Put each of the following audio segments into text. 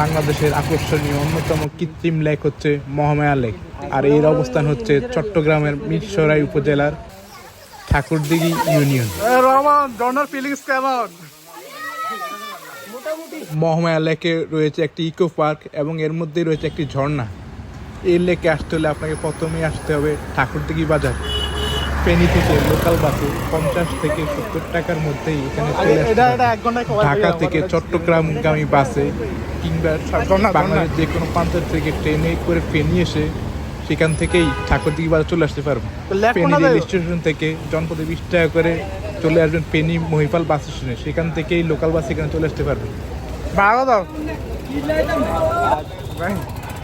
বাংলাদেশের আকর্ষণীয় অন্যতম কৃত্রিম লেক হচ্ছে মহামায়া লেক। আর এর অবস্থান হচ্ছে চট্টগ্রামের মিরসরাই উপজেলার ঠাকুরদিঘি ইউনিয়ন। মহামায়া লেকে রয়েছে একটি ইকো পার্ক এবং এর মধ্যে রয়েছে একটি ঝর্ণা। এই লেকে আসতে হলে আপনাকে প্রথমেই আসতে হবে ঠাকুরদিঘি বাজার। ফেনী থেকে লোকাল বাসে পঞ্চাশ থেকে সত্তর টাকার মধ্যেই এখানে ঢাকা থেকে চট্টগ্রামগামী বাসে কিংবা বাংলাদেশ যে কোনো প্রান্ত থেকে ট্রেনে করে ফেনী এসে সেখান থেকেই ঠাকুরদিঘি বাজার চলে আসতে লেক ফেনী রেল স্টেশন থেকে জনপদে বিশ টাকা করে চলে আসবেন ফেনী মহিপাল বাস স্টেশনে। সেখান থেকেই লোকাল বাস এখানে চলে আসতে পারবেন। ভাড়া দাও।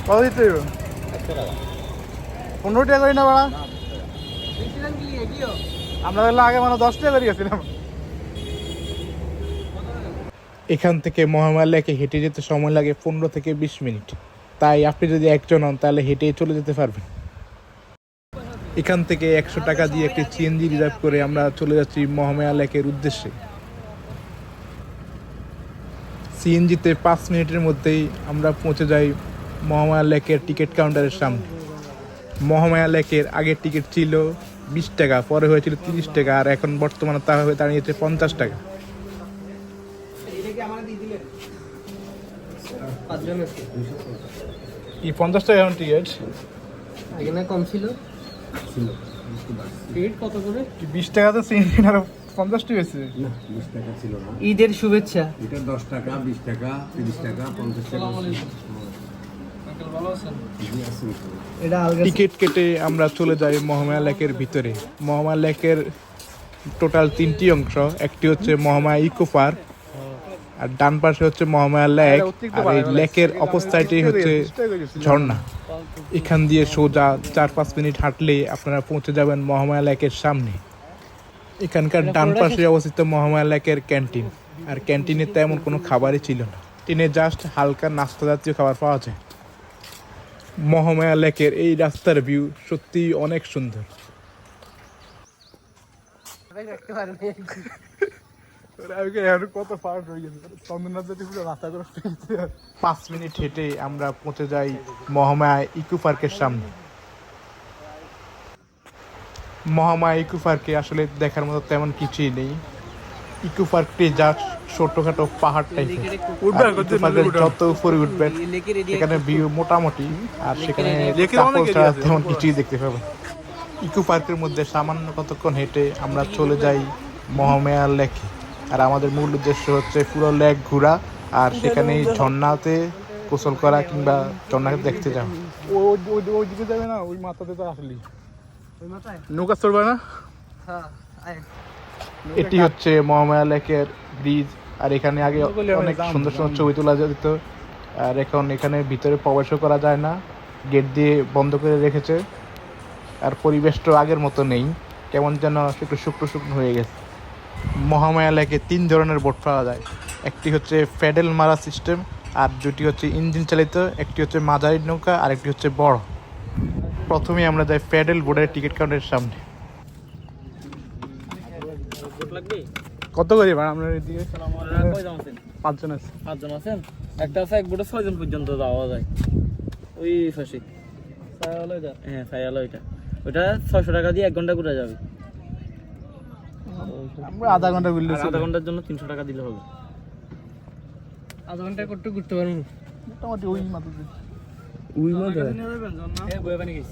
কত দিতে পনেরো টাকা করি না ভাড়া আমরা তাহলে আগে মানে দশ টাকা গেছিলাম এখান থেকে মহামায়া লেকে হেঁটে যেতে সময় লাগে পনেরো থেকে বিশ মিনিট। তাই আপনি যদি একজন হন তাহলে হেঁটেই চলে যেতে পারবেন। এখান থেকে একশো টাকা দিয়ে একটি সিএনজি রিজার্ভ করে আমরা চলে যাচ্ছি মহামায়া লেকের উদ্দেশ্যে। সিএনজিতে পাঁচ মিনিটের মধ্যেই আমরা পৌঁছে যাই মহামায়া লেকের টিকিট কাউন্টারের সামনে। মহামায়া লেকের আগের টিকিট ছিল বিশ টাকা পরে হয়েছিল তিরিশ টাকা আর এখন বর্তমানে তা হয়ে দাঁড়িয়েছে পঞ্চাশ টাকা। এই পঞ্চাশ টাকা এখন টিকিট এখানে কম ছিল? কত করে? কি বিশ টাকাতে আর পঞ্চাশ হয়েছে না ঈদের শুভেচ্ছা। এটা দশ টাকা বিশ টাকা তিরিশ টাকা পঞ্চাশ টাকা টিকিট কেটে আমরা চলে যাই মহামায়া লেকের ভিতরে। মহামায়া লেকের টোটাল তিনটি অংশ একটি হচ্ছে মহামায়া ইকো পার্ক আর ডান পাশে হচ্ছে মহামায়া লেক আর এই লেকের অপোসাইটেই হচ্ছে ঝর্ণা। এখান দিয়ে সোজা চার পাঁচ মিনিট হাঁটলে আপনারা পৌঁছে যাবেন মহামায়া লেকের সামনে। এখানকার ডান পাশে অবস্থিত মহামায়া লেকের ক্যান্টিন। আর ক্যান্টিনে তেমন কোনো খাবারই ছিল না। টিনে জাস্ট হালকা নাস্তা জাতীয় খাবার পাওয়া যায়। মহামায়া লেকের এই রাস্তার ভিউ সত্যি অনেক সুন্দর। কত ফার্ট হয়ে গেছে? চন্দ্রনাথ পাঁচ মিনিট হেঁটে আমরা পৌঁছে যাই মহামায়া ইকো পার্কের সামনে। মহামায়া ইকো পার্কে আসলে দেখার মতো তেমন কিছুই নেই। ইকো পার্কটি যা ছোটখাটো পাহাড় টাইপের যত উপরে উঠবেন এখানে ভিউ মোটামুটি আর সেখানে। তেমন কিছুই দেখতে পাবেন। ইকো পার্কের মধ্যে সামান্য কতক্ষণ হেঁটে আমরা চলে যাই মহামেয়ার লেকে। আর আমাদের মূল উদ্দেশ্য হচ্ছে পুরো লেক ঘোরা আর সেখানে ঝর্ণাতে গোসল করা কিংবা ঝর্ণাকে দেখতে যাওয়া। যাবে না? ওই মাথাতে তো আসলি। নৌকা চড়বে না? হ্যাঁ এটি হচ্ছে মহামায়া লেকের ব্রিজ আর এখানে আগে অনেক সুন্দর সুন্দর ছবি তোলা যেত। আর এখন এখানে ভিতরে প্রবেশও করা যায় না। গেট দিয়ে বন্ধ করে রেখেছে। আর পরিবেশটা আগের মতো নেই। কেমন যেন একটু শুকনো শুকনো হয়ে গেছে। মহামায়া লেকে তিন ধরনের বোট পাওয়া যায়। একটি হচ্ছে প্যাডেল মারা সিস্টেম আর দুটি হচ্ছে ইঞ্জিন চালিত। একটি হচ্ছে মাঝারি নৌকা আর একটি হচ্ছে বড়। প্রথমে আমরা যাই প্যাডেল বোর্ডের টিকিট কাউন্টারের সামনে। কত করি ভাড়া আপনার এদিকে? পাঁচজন আছে। পাঁচজন আছেন? একটা আছে এক বোটে ছয়জন পর্যন্ত যাওয়া যায়। ওই ফাঁসি হ্যাঁ সাইয়াল ওইটা ওইটা ছয়শো টাকা দিয়ে এক ঘণ্টা ঘুরে যাবে। আমরা আধা ঘণ্টা ঘুরলে আধা ঘণ্টার জন্য তিনশো টাকা দিলে হবে। আধা ঘণ্টা করতে ঘুরতে পারব। মোটামুটি ওই মাথাতে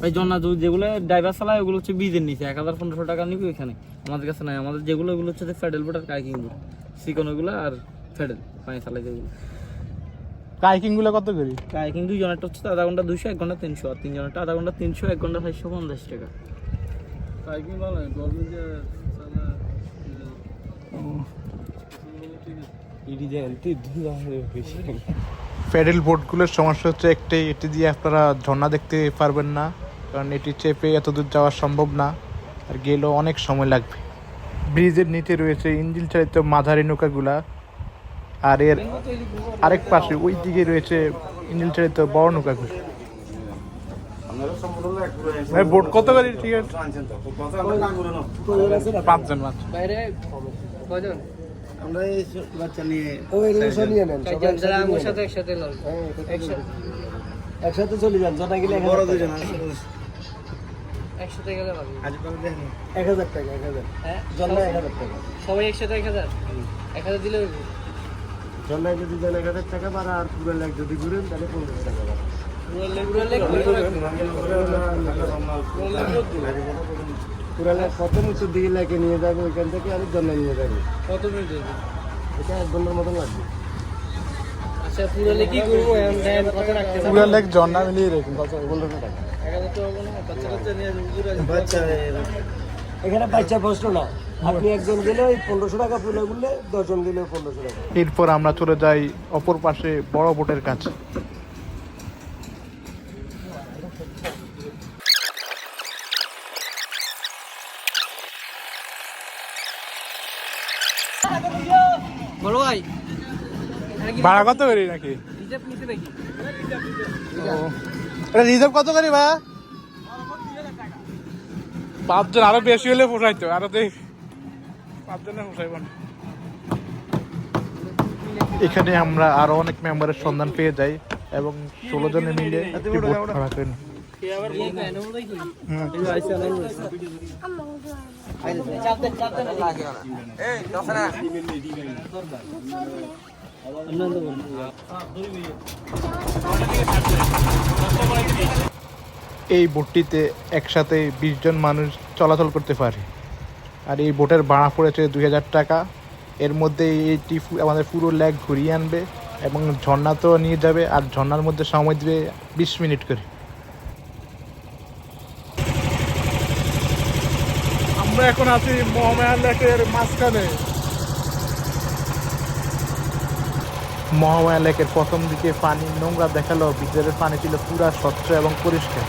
ভাই জন্না যেগুলো ড্রাইভার চালায় ওগুলো হচ্ছে বীজের নিচে। এক হাজার পনেরোশো টাকা নিবে ওইখানে। আমাদের কাছে নাই। আমাদের যেগুলো ওগুলো হচ্ছে ফেডেল বোট আর কাইকিং বোট সিকন ওগুলো আর ফেডেল পানি চালাই যেগুলো। কাইকিংগুলো কত করি? কাইকিং দুই জনেরটা হচ্ছে আধা ঘণ্টা দুইশো এক ঘণ্টা তিনশো। আর তিন জনেরটা আধা ঘণ্টা তিনশো এক ঘণ্টা চারশো পঞ্চাশ টাকা। কাইকিং ভালো প্যাডেল বোটগুলোর সমস্যা হচ্ছে একটাই, এটি দিয়ে আপনারা ঝর্ণা দেখতে পারবেন না, কারণ এটি চেপে এত দূর যাওয়া সম্ভব না, আর গেলেও অনেক সময় লাগবে। ব্রিজের নিচে রয়েছে ইঞ্জিন চালিত মাঝারি নৌকাগুলা, আর এর আরেক পাশে ওই দিকে রয়েছে ইঞ্জিন চালিত বড় নৌকাগুলো। বোট কত পাঁচজন আমরা এই বাচ্চা নিয়ে ওই রিলেশন নিয়ে নেন সবাই একসাথে আমার সাথে একসাথে লড় হ্যাঁ, এটা তো একসাথে চলে যান জনা গেলে এক বড় হাজার দুজন একসাথে গেলে ভালো আজ দেখেন এক হাজার টাকা এক হাজার হ্যাঁ জন্না এক হাজার টাকা সবাই একসাথে এক হাজার দিলে হইব যদি জন এক হাজার টাকা বাড়া আর পুরো লাখ যদি ঘুরেন তাহলে পনেরোশো টাকা বাড়া পুরো লেগ পুরো লাখ প্রথম উত্তর দিকে লাখে নিয়ে যাবে ওইখান থেকে আর জন্নায় নিয়ে যাবে। কত মিনিট এটা এক ঘণ্টার মতন লাগবে। আচ্ছা কি করব? এখন কত রাখতে ঝর্ণা মিলিয়ে না। এখানে বাচ্চা প্রশ্ন আপনি একজন গেলে ওই পনেরোশো টাকা গুললে দশজন গেলে পনেরোশো টাকা। এরপর আমরা চলে যাই অপর পাশে বড় বোটের কাছে বড় ভাই ভাড়া কত করি নাকি? রিজার্ভ নিতে রিজার্ভ কত করি ভাই? পাঁচজন আরও বেশি হলে পোষাইতো আরও দেখ পাঁচজনে পোষাইব না। এখানে আমরা আরও অনেক মেম্বারের সন্ধান পেয়ে যাই এবং ষোলো জনে মিলে ভাড়া। এই বোটটিতে একসাথে বিশ জন মানুষ চলাচল করতে পারে। আর এই বোটের ভাড়া পড়েছে দুই হাজার টাকা। এর মধ্যে এইটি আমাদের পুরো লেক ঘুরিয়ে আনবে এবং ঝর্ণা তো নিয়ে যাবে আর ঝর্ণার মধ্যে সময় দেবে বিশ মিনিট করে। আমরা এখন আছি মহামায়া লেকের মাঝখানে। মহামায়া লেকের প্রথম দিকে পানি নোংরা দেখাল ভিতরের পানি ছিল পুরা স্বচ্ছ এবং পরিষ্কার।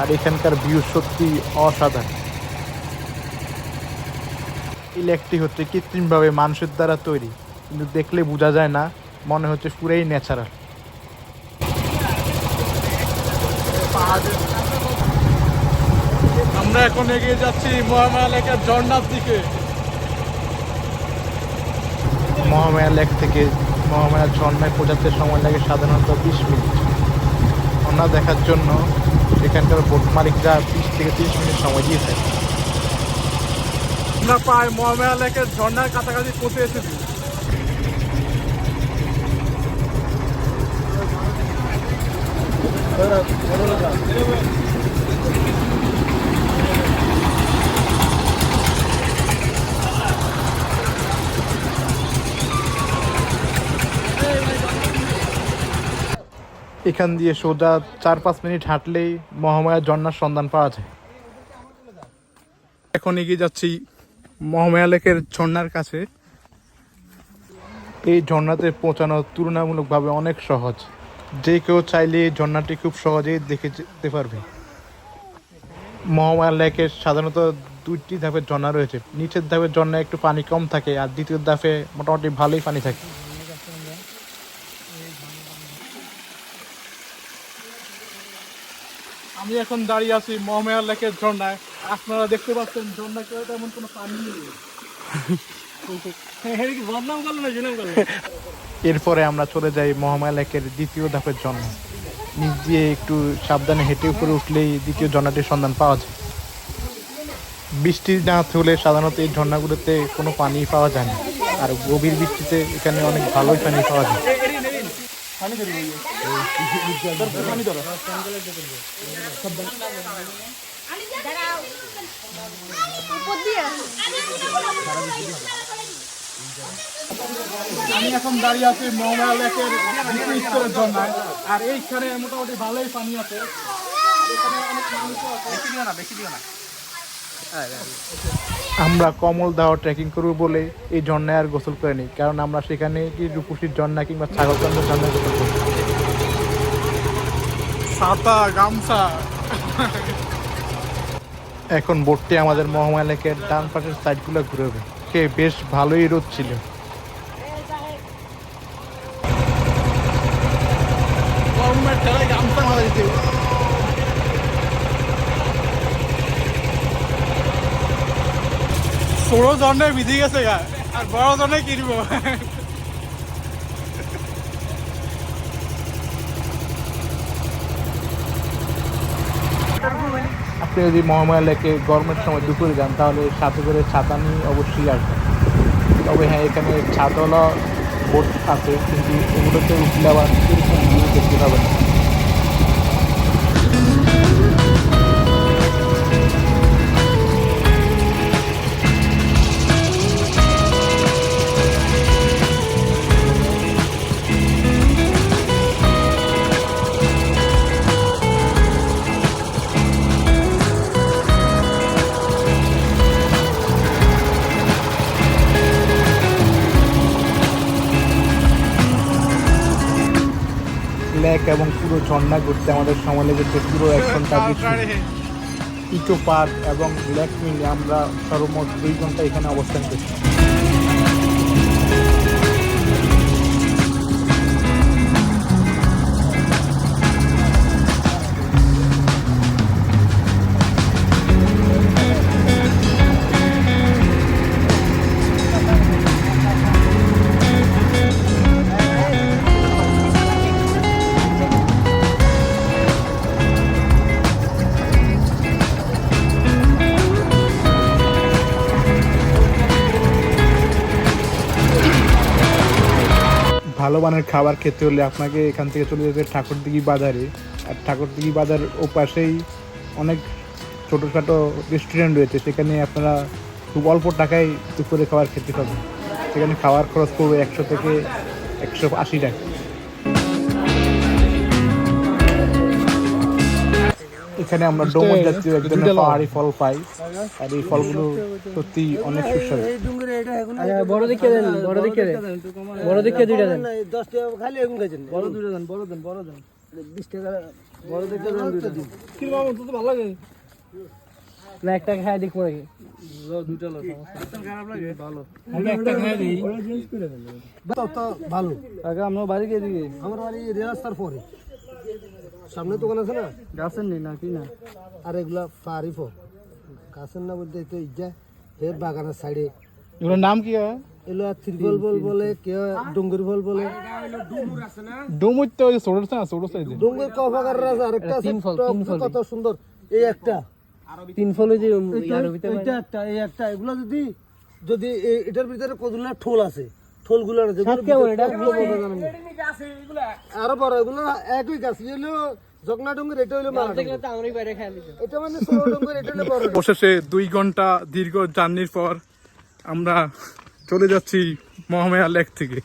আর এখানকার ভিউ সত্যি অসাধারণ। এই লেকটি হচ্ছে কৃত্রিমভাবে মানুষের দ্বারা তৈরি। কিন্তু দেখলে বোঝা যায় না, মনে হচ্ছে পুরাই ন্যাচারাল। আমরা এখন এগিয়ে যাচ্ছি মহামায়া লেকের ঝর্ণার দিকে। মহামায়া লেক থেকে মহামায়া ঝর্ণায় পৌঁছাতে সময় লাগে সাধারণত বিশ মিনিট। ঝর্ণা দেখার জন্য এখানকার বোট মালিকরা বিশ থেকে তিরিশ মিনিট সময় দিয়ে থাকে। আমরা প্রায় মহামায়া লেকের ঝর্ণার কাছাকাছি পৌঁছে এসেছি। এখান দিয়ে সোজা চার পাঁচ মিনিট হাঁটলেই মহামায়া ঝর্ণার সন্ধান পাওয়া যায়। এখন এগিয়ে যাচ্ছি মহামায়া লেকের ঝর্ণার কাছে। এই ঝর্ণাতে পৌঁছানো তুলনামূলকভাবে অনেক সহজ। যে কেউ চাইলে এই ঝর্ণাটি খুব সহজেই দেখে যেতে পারবে। মহামায়া লেকের সাধারণত দুইটি ধাপের ঝর্ণা রয়েছে। নিচের ধাপের ঝর্ণায় একটু পানি কম থাকে আর দ্বিতীয় ধাপে মোটামুটি ভালোই পানি থাকে। আমি এখন দাঁড়িয়ে আছি মহামায়া লেকের ঝর্ণায়। আপনারা দেখতে পাচ্ছেন ঝর্ণা কেউ তেমন কোনো পানি নেই। জুনাম করল? এরপরে আমরা চলে যাই মহামায়া লেকের দ্বিতীয় ধাপের জন্য নিচ দিয়ে একটু সাবধানে হেঁটে উপরে উঠলেই দ্বিতীয় ঝর্ণাটির সন্ধান পাওয়া যায়। বৃষ্টি না হলে সাধারণত এই ঝর্ণাগুলোতে কোনো পানি পাওয়া যায় না। আর গভীর বৃষ্টিতে এখানে অনেক ভালোই পানি পাওয়া যায়। উপর দিয়ে আমি এখন দাঁড়িয়ে আছি মহামায়া লেকের স্তরের ঝর্ণায়। আর এইখানে মোটামুটি ভালোই পানি আছে। আমরা কমল দাও ট্রেকিং করব বলে এই ঝর্ণায় আর গোসল করে নিই কারণ আমরা সেখানে কি রূপসীর ঝর্ণা কিংবা ছাগলকান্দের ঝর্ণায় গোসল করি। ছাতা গামছা। এখন বোটটি আমাদের মহামায়া লেকের ডান পাশের সাইডগুলো ঘুরবে কে বেশ ভালোই রোদ ছিল। গামছা ষোলো জন্ডে বিধি গেছে গা, আর বড় জনে কিনবো আপনি যদি মহামায়া লেকে গরমের সময় দুপুরে যান, তাহলে সাথে করে ছাতা নিয়ে অবশ্যই আসবেন। তবে হ্যাঁ এখানে ছাতাওয়ালা বোট আছে, কিন্তু ওগুলোতে উঠলে আবার এরকম দেখতে হবে না। এবং পুরো ঝর্ণা ঘুরতে আমাদের সময় লেগেছে পুরো এক ঘণ্টা। ইকো পার্ক এবং লেক আমরা সর্বমোট দুই ঘণ্টা এখানে অবস্থান করছি ভালো মানের খাবার খেতে হলে আপনাকে এখান থেকে চলে যেতে ঠাকুরদিঘি বাজারে। আর ঠাকুরদিঘি বাজার ও পাশেই অনেক ছোটোখাটো রেস্টুরেন্ট রয়েছে, সেখানে আপনারা খুব অল্প টাকায় দুপুরে খাবার খেতে পাবেন সেখানে খাওয়ার খরচ পড়বে একশো থেকে একশো আশি টাকা। এখানে আমরা ডোমর জাতীয় এক ধরনের পাহাড়ি ফল পাই আর এই ফলগুলো সত্যি অনেক সুস্বাদু। আচ্ছা, বড় দিকে দেন বড় দিকে দেন। বড় দিকে দুইটা দেন। দশ টাকা খালি এখন খাইছেন বড় দুইটা দেন বড় দেন বড় দেন। বিশ টাকা বড় দেখতে দেন দুইটা দিন। কি মামা তো ভালো লাগে। না একটা খাই দেখ পরে দুইটা লো খারাপ লাগে। ভালো আমি একটা খাই দিই। ভালো। আগে আমরা বাড়ি গিয়ে দিকে আমার বাড়ি রাস্তার পরে। সামনে দোকান আছে না? গাছের নেই না কি না? আর এগুলা ফারি ফল। গাছের না বলতে তো ইজ্জা এর বাগানের সাইডে। এগুলোর নাম কি হয়? এগুলো ত্রিপল বল বলে কেউ ডুঙ্গুর ফল বলে। ডুমুর তো ওই ছোট না ছোট ডুঙ্গুর কফাকার আছে আরেকটা তিন ফল, তিন ফল। কত সুন্দর। এই একটা। তিন ফলে যে এইটা একটা এই একটা। এগুলা যদি যদি এ- এটার ভিতরে কতগুলা ঠোল আছে না। আরও বড় এগুলো একই গাছ। দিতাম এটা মানে। অবশেষে দুই ঘণ্টা দীর্ঘ জার্নির পর আমরা চলে যাচ্ছি মহামায়া লেক থেকে।